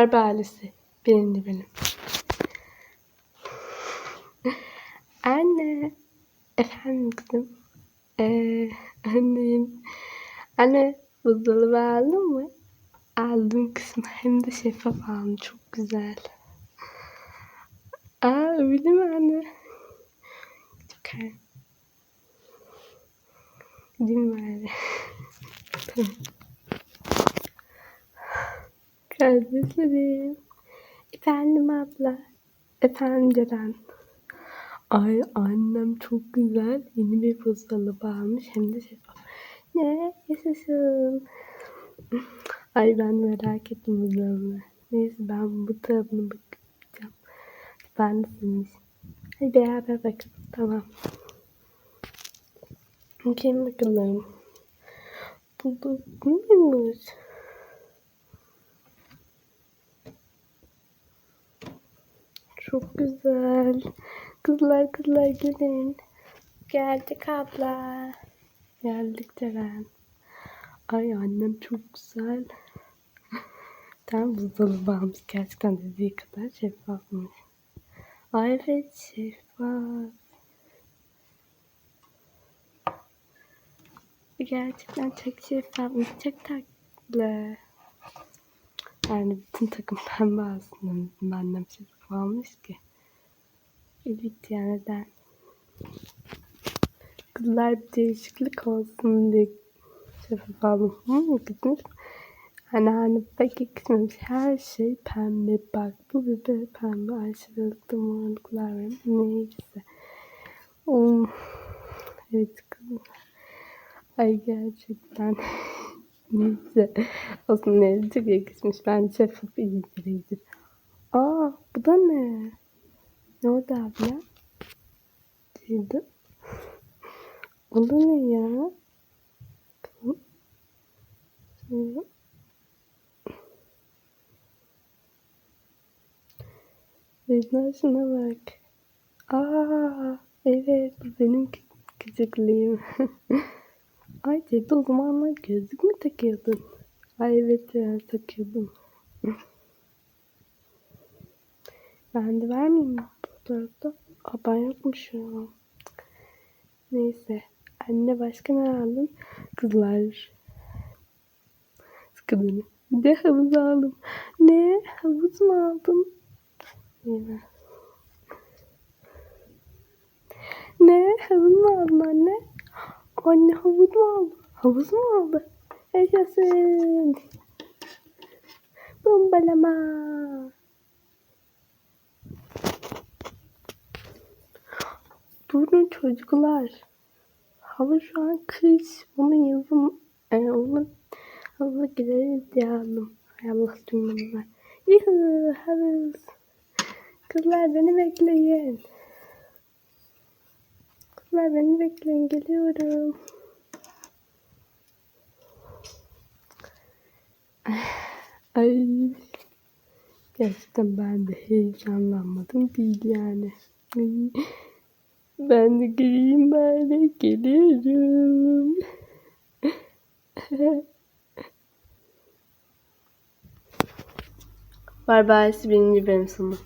Barbie ailesi. Birinci benim. Anne. Efendim kızım. Ee, anneyim. Anne buzdolabı aldın mı? Aldım kızım. Hem de şeffaf aldım. Çok güzel. Aa öyle mi anne? Çok iyi. Gideyim bari. Kardeşlerim. Efendim abla. Efendim Ceren. Ay annem çok güzel yeni bir buzdolabı almış hem de şeffaf. Ne? Yaşasın. Ay ben merak ettim buzdolabını. Neyse ben bu tarafına bakacağım. Ben de senin için. Hadi beraber bakalım. Tamam. Bakayım bakalım. Bu neymiş? Çok güzel. Kızlar kızlar gelin. Geldik abla. Geldik Ceren. Ay annem çok güzel. Tam buzdolabı almış. Gerçekten dediği kadar şeffafmış. Ay evet şeffaf. Gerçekten çok şeffafmış. Çok tatlı. Yani bütün takım pembe aslında. Annem şeffaf almış ki. Evet yani neden? Kızlar bir değişiklik olsun diye şeffaf aldım. Gitmiş. Hani hani pek gitmemiş. Her şey pembe. Bak bu bebe pembe. Aşırılıkta morluklar var. Neyse. Um, evet kızım. Ay gerçekten. Neyse. Aslında ne çok yakışmış. Ben şeffaf iyidir iyidir. Aa bu da ne? Ne oldu abla? Şeydi. O da ne ya? Zeyna şuna bak. Aa, evet bu benim kü- küçüklüğüm. Ay Cedi o zamanlar gözlük mü takıyordun? Ay evet ya takıyordum. ben de vermeyeyim mi fotoğrafta? Aa ben yokmuşum. Neyse. Anne başka ne aldın? Kızlar. Sıkıldığını. Bir de havuz aldım. Ne? Havuz mu aldın? Yine. Ne? Havuz mu aldın anne? Anne havuz mu aldı? Havuz mu aldı? Yaşasın. Bombalama. Durun çocuklar. Hava şu an kış. Onu yazın. E, onu hava gireriz diye aldım. Hay Allah duymamı Yuhu havuz. Kızlar beni bekleyin. Kızlar beni bekleyin. Geliyorum. Ay. Gerçekten ben de heyecanlanmadım değil yani. Ben de geleyim böyle geliyorum. Barbie birinci benim sonu.